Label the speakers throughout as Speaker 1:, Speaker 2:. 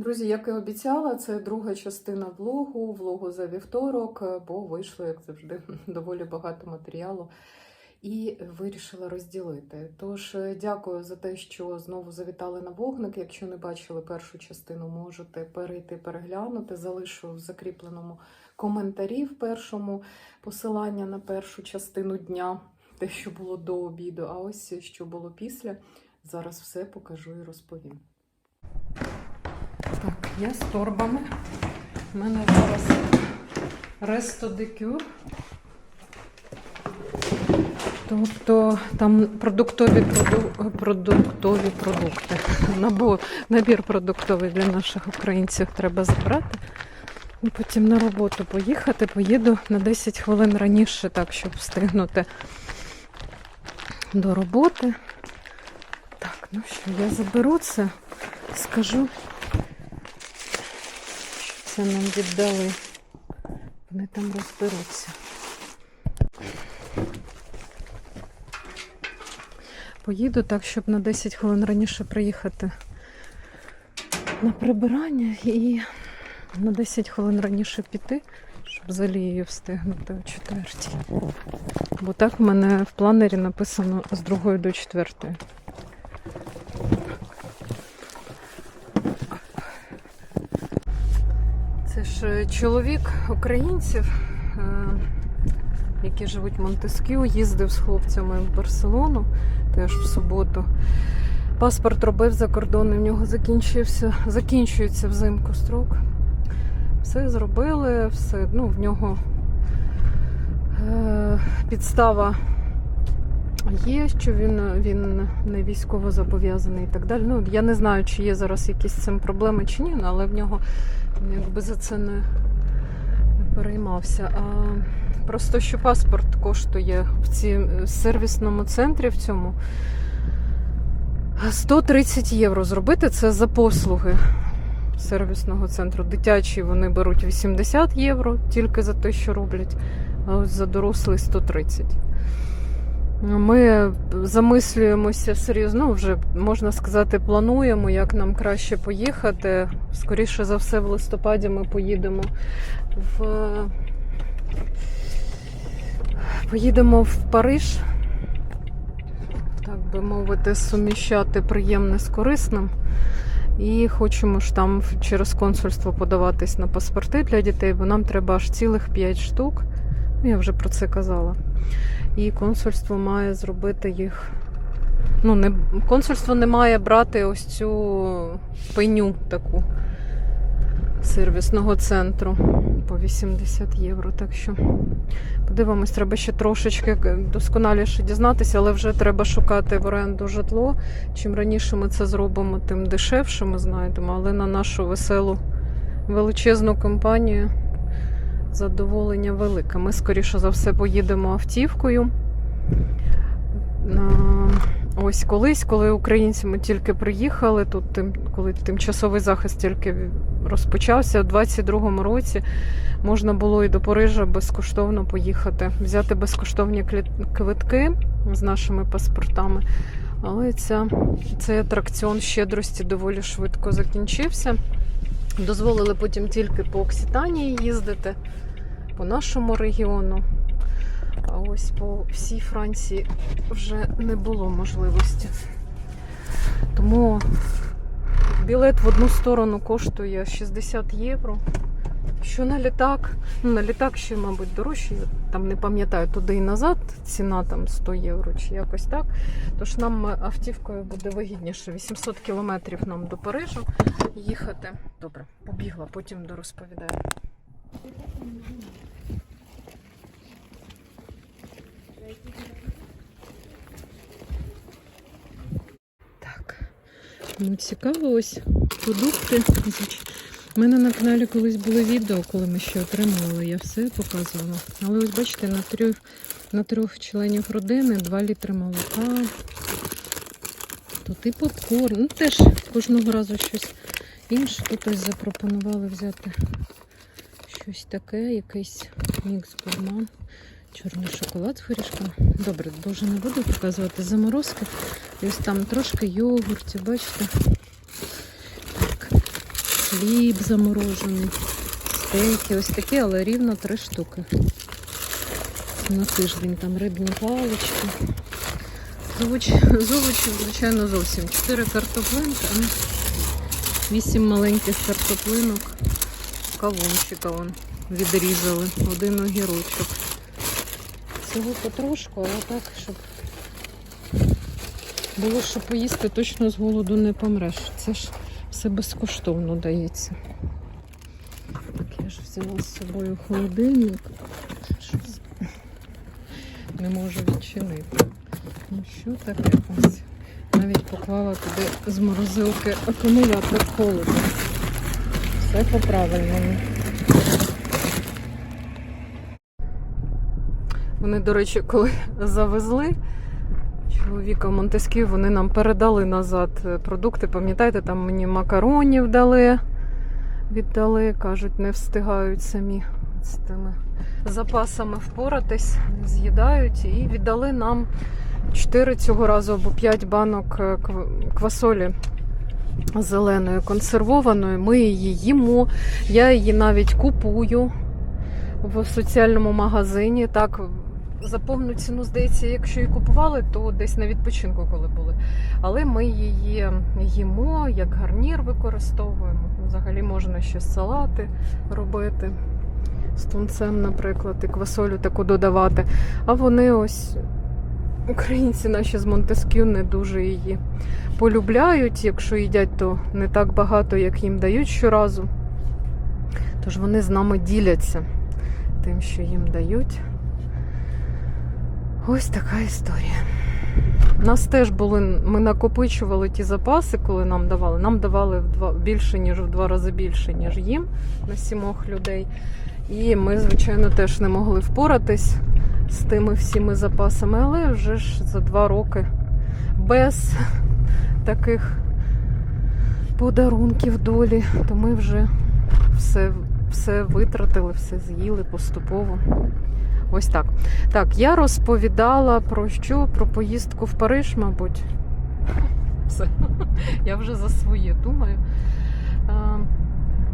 Speaker 1: Друзі, як і обіцяла, це друга частина влогу, влогу за вівторок, е, бо вийшло, як завжди, доволі багато матеріалу. І вирішила розділити. Тож е, дякую за те, що знову завітали на вогник. Якщо не бачили першу частину, можете перейти переглянути. Залишу в закріпленому коментарі в першому посилання на першу частину дня, те, що було до обіду. А ось що було після. Зараз все покажу і розповім. Я з торбами. У мене зараз Resto Decure. Тобто там продуктові, продуктові продукти. Набор, набір продуктовий для наших українців треба забрати. І потім на роботу поїхати. Поїду на 10 хвилин раніше, так, щоб встигнути до роботи. Так, ну що, я заберу це, скажу, це нам віддали. Вони там розберуться. Поїду так, щоб на 10 хвилин раніше приїхати на прибирання і на 10 хвилин раніше піти, щоб за лією встигнути о 4. Бо так в мене в планері написано з 2 до 4. Чоловік українців, е, які живуть в Монтескю, їздив з хлопцями в Барселону теж в суботу. Паспорт робив за кордон, і в нього закінчився, закінчується взимку строк. Все зробили, все, ну, в нього е, підстава є, що він, він не військово зобов'язаний і так далі. Ну, я не знаю, чи є зараз якісь з цим проблеми чи ні, але в нього якби за це не, переймався. А просто що паспорт коштує в ці, сервісному центрі в цьому 130 євро зробити це за послуги сервісного центру. Дитячі вони беруть 80 євро тільки за те, що роблять, а ось за дорослий 130. Ми замислюємося серйозно, ну, вже можна сказати, плануємо, як нам краще поїхати. Скоріше за все, в листопаді ми поїдемо в поїдемо в Париж, так би мовити, суміщати приємне з корисним. І хочемо ж там через консульство подаватись на паспорти для дітей, бо нам треба аж цілих 5 штук. Ну, я вже про це казала. І консульство має зробити їх. Ну, не, консульство не має брати ось цю пеню таку сервісного центру по 80 євро. Так що подивимось, треба ще трошечки досконаліше дізнатися, але вже треба шукати в оренду житло. Чим раніше ми це зробимо, тим дешевше ми знайдемо. Але на нашу веселу величезну компанію задоволення велике. Ми, скоріше за все, поїдемо автівкою. Ось колись, коли українці ми тільки приїхали, тут тим, коли тимчасовий захист тільки розпочався, у 22-му році можна було і до Парижа безкоштовно поїхати, взяти безкоштовні квитки з нашими паспортами. Але ця, цей атракціон щедрості доволі швидко закінчився. Дозволили потім тільки по Окситанії їздити, по нашому регіону. А ось по всій Франції вже не було можливості. Тому білет в одну сторону коштує 60 євро. Що на літак, ну на літак ще, мабуть, дорожче, я там не пам'ятаю туди і назад, ціна там 100 євро чи якось так. Тож нам автівкою буде вигідніше 800 кілометрів нам до Парижу їхати. Добре, побігла, потім дорозповідаю. Так, ну цікаво ось продукти. У мене на каналі колись було відео, коли ми ще отримували, я все показувала. Але ось бачите, на трьох, на трьох членів родини 2 літри молока. Тут і попкорн. Ну теж кожного разу щось інше. Тут ось запропонували взяти щось таке, якийсь мікс гурман. Чорний шоколад з горішками. Добре, дуже не буду показувати заморозки. Ось там трошки йогуртів, бачите? Хліб заморожений, стейки, ось такі, але рівно три штуки. На тиждень там рибні палички. З овоч- овочів, звичайно, зовсім. Чотири картоплинки, вісім маленьких картоплинок. Кавунчика вон відрізали. Один огірочок. Всього потрошку, але так, щоб було що поїсти, точно з голоду не помреш. Це ж все безкоштовно дається. Так, я ж взяла з собою холодильник. Не можу відчинити. Ну що таке ось? Навіть поклала туди з морозилки акумулятор холоду. Все по-правильному. Вони, до речі, коли завезли чоловіка в Монтесків, вони нам передали назад е, продукти. Пам'ятаєте, там мені макаронів дали, віддали, кажуть, не встигають самі з тими запасами впоратись, з'їдають. І віддали нам 4 цього разу або 5 банок е, квасолі зеленої консервованої. Ми її їмо. Я її навіть купую в соціальному магазині. Так, за повну ціну, здається, якщо її купували, то десь на відпочинку, коли були. Але ми її їмо, як гарнір використовуємо. Взагалі можна ще салати робити з тунцем, наприклад, і квасолю таку додавати. А вони ось. Українці наші з Монтескю не дуже її полюбляють. Якщо їдять, то не так багато, як їм дають щоразу. Тож вони з нами діляться тим, що їм дають. Ось така історія. Нас теж були, ми накопичували ті запаси, коли нам давали. Нам давали в два, більше, ніж в два рази більше, ніж їм на сімох людей. І ми, звичайно, теж не могли впоратись з тими всіми запасами, але вже ж за два роки без таких подарунків долі, то ми вже все, все витратили, все з'їли поступово. Ось так. Так, я розповідала про що? Про поїздку в Париж, мабуть. Все. Я вже за своє думаю.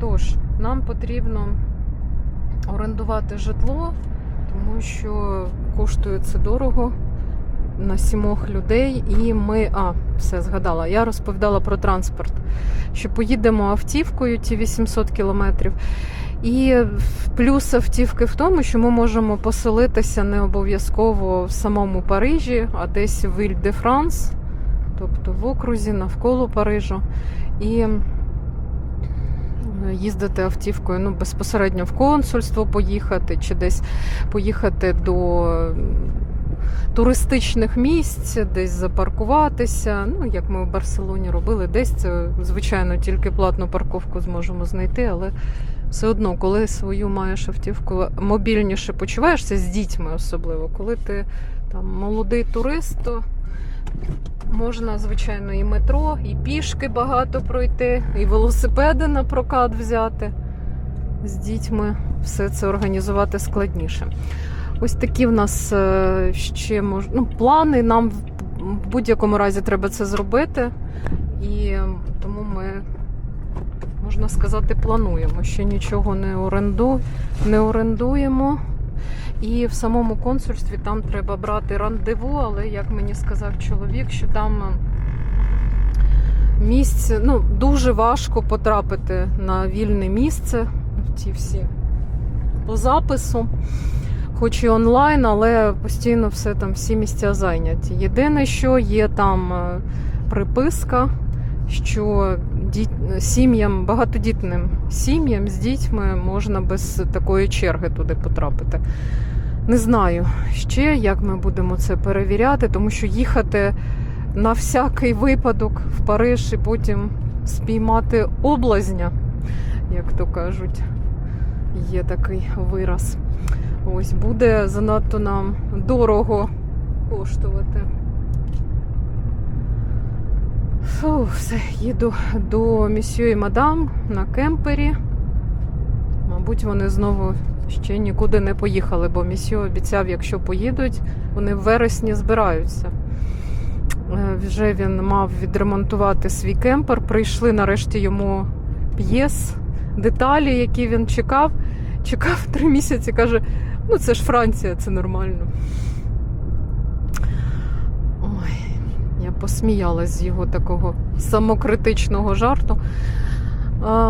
Speaker 1: Тож, нам потрібно орендувати житло, тому що коштує це дорого на сімох людей. І ми. А, все згадала. Я розповідала про транспорт, що поїдемо автівкою ті 800 кілометрів. І плюс автівки в тому, що ми можемо поселитися не обов'язково в самому Парижі, а десь в Іль-де-Франс, тобто в окрузі навколо Парижу. І е, їздити автівкою ну, безпосередньо в консульство поїхати, чи десь поїхати до туристичних місць, десь запаркуватися. Ну, як ми в Барселоні робили, десь це, звичайно, тільки платну парковку зможемо знайти, але все одно, коли свою маєш автівку, мобільніше почуваєшся з дітьми, особливо, коли ти там молодий турист, то можна, звичайно, і метро, і пішки багато пройти, і велосипеди на прокат взяти. З дітьми все це організувати складніше. Ось такі в нас е, ще мож... ну, плани. Нам в будь-якому разі треба це зробити. І тому ми, можна сказати, плануємо. Ще нічого не, оренду... не орендуємо. І в самому консульстві там треба брати рандеву, але як мені сказав чоловік, що там місце ну, дуже важко потрапити на вільне місце в ті всі по запису хоч і онлайн, але постійно все там всі місця зайняті. Єдине, що є там е, приписка, що діт... сім'ям, багатодітним сім'ям з дітьми можна без такої черги туди потрапити. Не знаю ще, як ми будемо це перевіряти, тому що їхати на всякий випадок в Париж і потім спіймати облазня, як то кажуть, є такий вираз. Ось буде занадто нам дорого коштувати. Фу, все, їду до місьє і мадам на кемпері. Мабуть, вони знову ще нікуди не поїхали, бо місьє обіцяв, якщо поїдуть, вони в вересні збираються. Е, Вже він мав відремонтувати свій кемпер. Прийшли нарешті йому п'єс, деталі, які він чекав. Чекав три місяці, каже: ну це ж Франція, це нормально. Ой, я посміялась з його такого самокритичного жарту.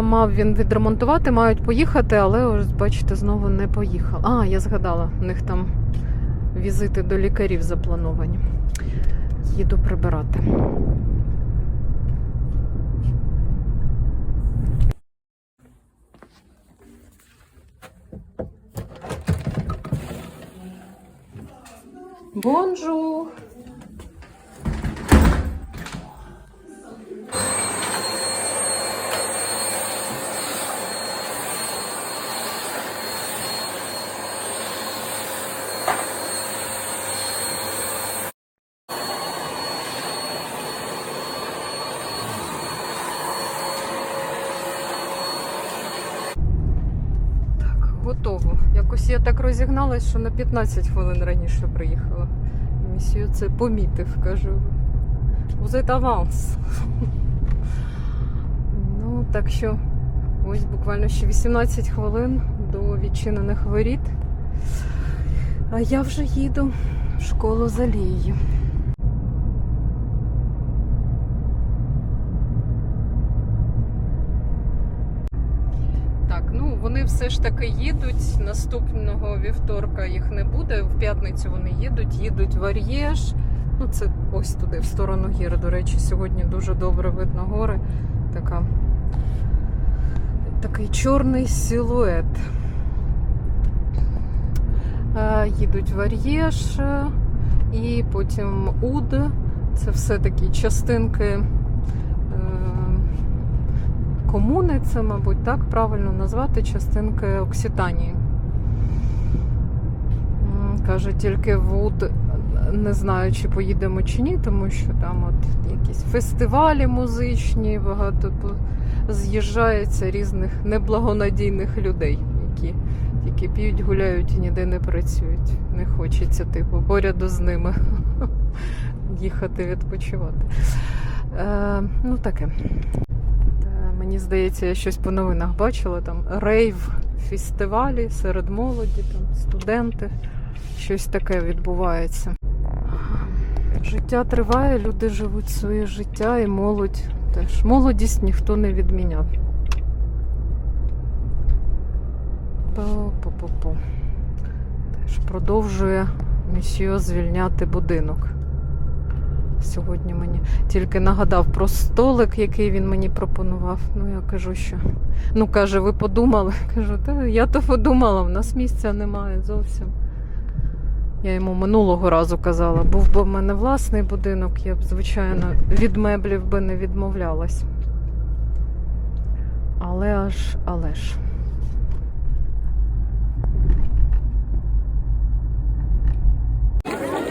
Speaker 1: Мав він відремонтувати, мають поїхати, але ось бачите, знову не поїхав. А, я згадала, у них там візити до лікарів заплановані. Їду прибирати. Бонжур! Так, готово. Якось я так розігналась, що на 15 хвилин раніше приїхала. Місію це помітив, кажу. Узит аванс. Ну, так що ось буквально ще 18 хвилин до відчинених воріт. А я вже їду в школу Залії. Так, ну вони все ж таки їдуть. Наступного вівторка їх не буде. В п'ятницю вони їдуть, їдуть в Ар'єш. Ну, це ось туди, в сторону гір. До речі, сьогодні дуже добре видно гори. Така, такий чорний силует. Е, Їдуть в Ар'єш і потім Уд. Це все такі частинки. Е, комуни, це, мабуть, так правильно назвати частинки Окситанії. Каже, тільки Вуд не знаю, чи поїдемо чи ні, тому що там от якісь фестивалі музичні, багато по- з'їжджається різних неблагонадійних людей, які тільки п'ють, гуляють і ніде не працюють. Не хочеться, типу, поряд з ними їхати відпочивати. Е, ну, таке. Мені здається, я щось по новинах бачила. Там рейв фестивалі серед молоді, там студенти. Щось таке відбувається. Життя триває, люди живуть своє життя і молодь теж. Молодість ніхто не відміняв. Теж продовжує місьо звільняти будинок. Сьогодні мені тільки нагадав про столик, який він мені пропонував. Ну, я кажу, що. Ну, каже, ви подумали? Кажу, та я то подумала, в нас місця немає зовсім. Я йому минулого разу казала, був би в мене власний будинок, я б, звичайно, від меблів би не відмовлялась. Але аж, але ж.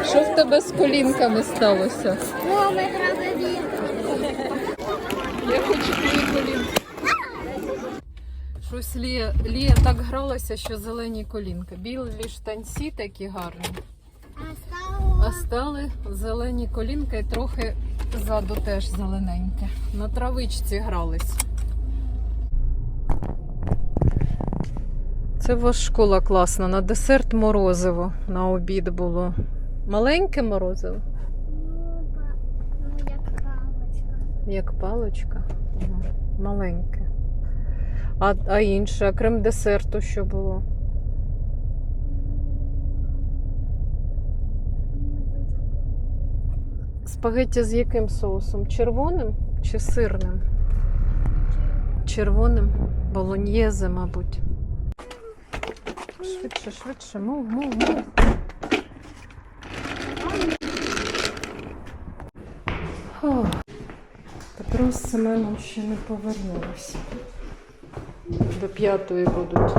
Speaker 1: Що в тебе з колінками сталося?
Speaker 2: Мама, треба бігти.
Speaker 1: Я хочу твої колінки. Щось Лія, Лія так гралася, що зелені колінки. Білі штанці такі гарні.
Speaker 2: А
Speaker 1: стали зелені колінки і трохи ззаду теж зелененьке. На травичці грались. Це вас школа класна. На десерт морозиво на обід було. Маленьке морозиво,
Speaker 2: ну, ну, як паличка.
Speaker 1: як паличка. Ага. Маленьке. А, а інше, крім десерту, що було? Спагетті з яким соусом? Червоним чи сирним? Червоним. Болоньєзе, мабуть. Швидше, швидше, мов, мов, мов. Фух. Петро з Семеном ще не повернулися. До п'ятої будуть.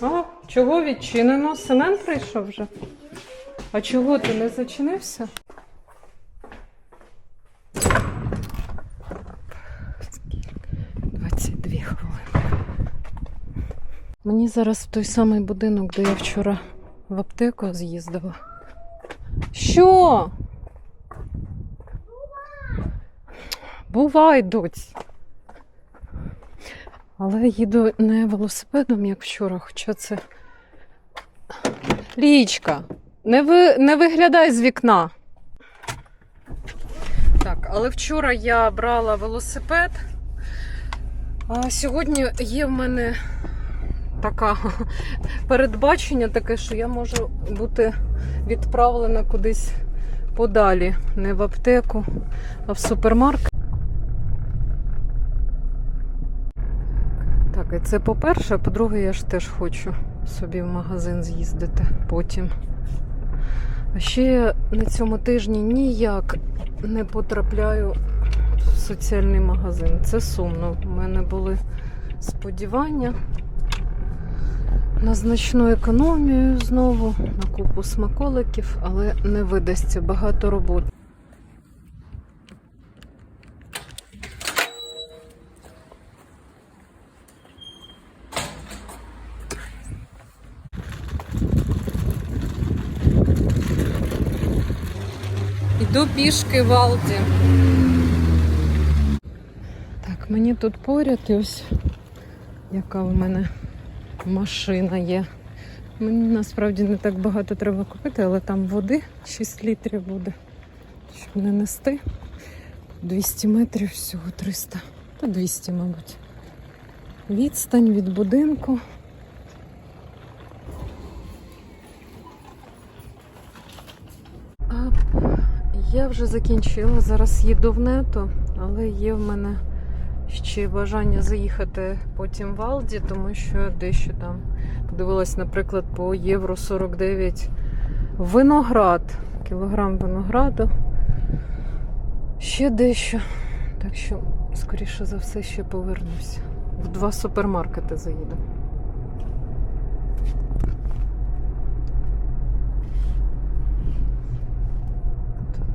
Speaker 1: А, чого відчинено? Семен прийшов вже? А чого ти не зачинився? 22 хвилини. Мені зараз в той самий будинок, де я вчора в аптеку з'їздила. Що? Бувай, доць. Але їду не велосипедом, як вчора, хоча це. Лічка, не, ви... не виглядай з вікна. Так, але вчора я брала велосипед. А сьогодні є в мене така передбачення таке, що я можу бути відправлена кудись подалі, не в аптеку, а в супермаркет. Так, і це по-перше, а по-друге, я ж теж хочу собі в магазин з'їздити потім. А ще на цьому тижні ніяк не потрапляю в соціальний магазин. Це сумно. У мене були сподівання на значну економію знову, на купу смаколиків, але не видасться багато роботи. Йду пішки в Алді. Так, мені тут поряд і ось яка в мене машина є. Мені насправді не так багато треба купити, але там води 6 літрів буде. Щоб не нести. 200 метрів всього 300. Та 200, мабуть. Відстань від будинку. А я вже закінчила. Зараз їду в нето, але є в мене ще бажання заїхати потім в Алді, тому що дещо там подивилась, наприклад, по євро 49 виноград, кілограм винограду. Ще дещо. Так що, скоріше за все, ще повернусь. В два супермаркети заїду.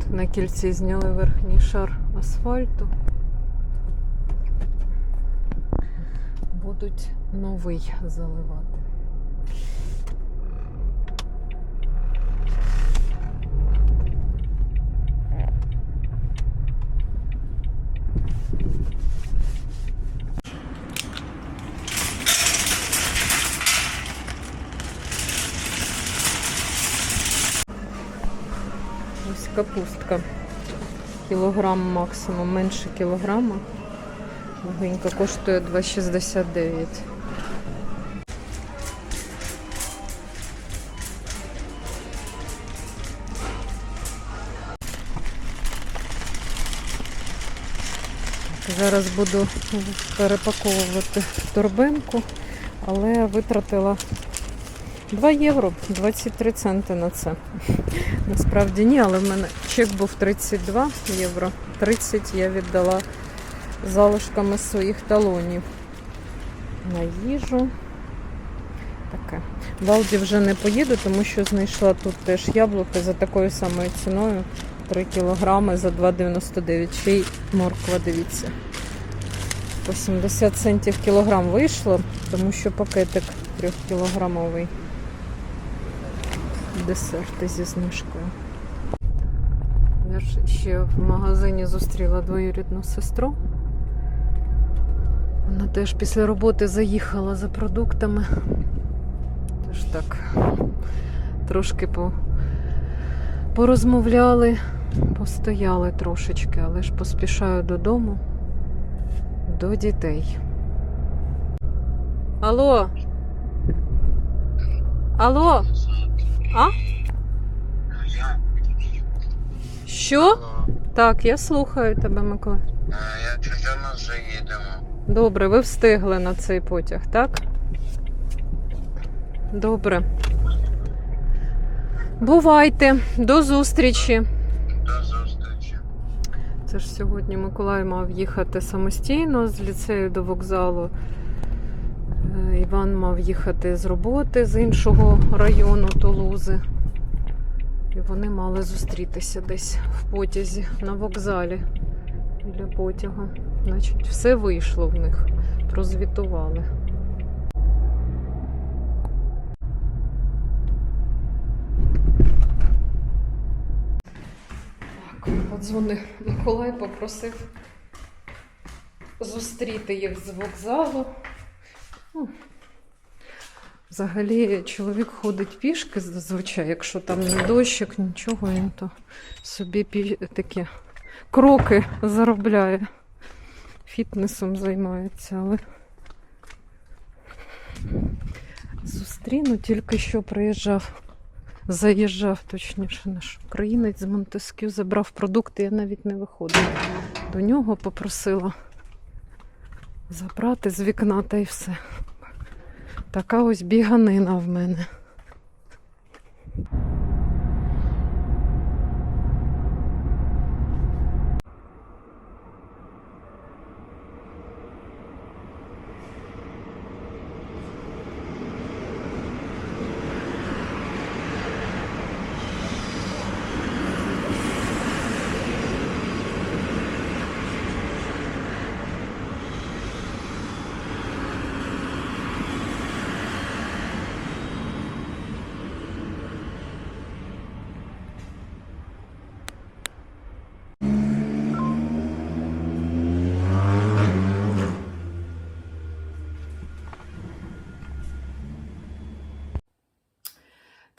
Speaker 1: На кільці зняли верхній шар асфальту. Будуть новий заливати. Ось капустка. Кілограм максимум, менше кілограма. Легенька коштує 2,69. Зараз буду перепаковувати торбинку, але витратила 2 євро 23 центи на це. Насправді ні, але в мене чек був 32 євро. 30 я віддала залишками своїх талонів на їжу. Таке. В вже не поїду, тому що знайшла тут теж яблуки за такою самою ціною. 3 кілограми за 2,99. Ще й морква, дивіться. По 70 центів кілограм вийшло, тому що пакетик 3 кілограмовий. Десерти зі знижкою. Я ж ще в магазині зустріла двоюрідну сестру. Вона теж після роботи заїхала за продуктами. Тож так, трошки по... порозмовляли, постояли трошечки, але ж поспішаю додому до дітей. Алло? Алло? А? Що? Так, я слухаю тебе, Микола.
Speaker 3: Я ми вже їдемо.
Speaker 1: Добре, ви встигли на цей потяг, так? Добре. Бувайте, до зустрічі.
Speaker 3: До зустрічі.
Speaker 1: Це ж сьогодні Миколай мав їхати самостійно з ліцею до вокзалу. Іван мав їхати з роботи з іншого району Тулузи. І вони мали зустрітися десь в потязі на вокзалі біля потяга. Значить, все вийшло в них. Прозвітували. Так, подзвонив Миколай, попросив зустріти їх з вокзалу. Взагалі чоловік ходить пішки зазвичай, якщо там не дощик, нічого, він то собі такі кроки заробляє. Фітнесом займається, але зустріну, тільки що приїжджав, заїжджав, точніше, наш українець з Монтескю, забрав продукти, я навіть не виходила. До нього попросила забрати з вікна та й все. Така ось біганина в мене.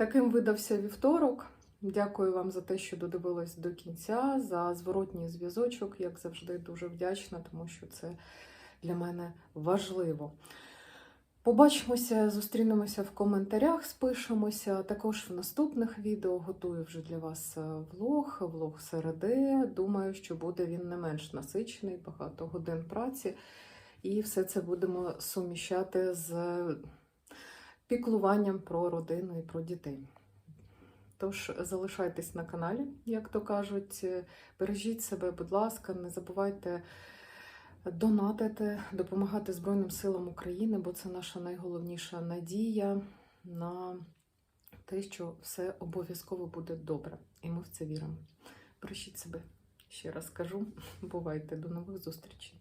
Speaker 1: Таким видався вівторок. Дякую вам за те, що додивились до кінця, за зворотній зв'язочок, як завжди, дуже вдячна, тому що це для мене важливо. Побачимося, зустрінемося в коментарях, спишемося. Також в наступних відео готую вже для вас е, влог, влог середи. Думаю, що буде він не менш насичений, багато годин праці. І все це будемо суміщати з піклуванням про родину і про дітей. Тож залишайтесь на каналі, як то кажуть. Бережіть себе, будь ласка, не забувайте донатити, допомагати Збройним силам України, бо це наша найголовніша надія на те, що все обов'язково буде добре. І ми в це віримо. Бережіть себе. Ще раз кажу, бувайте, до нових зустрічей.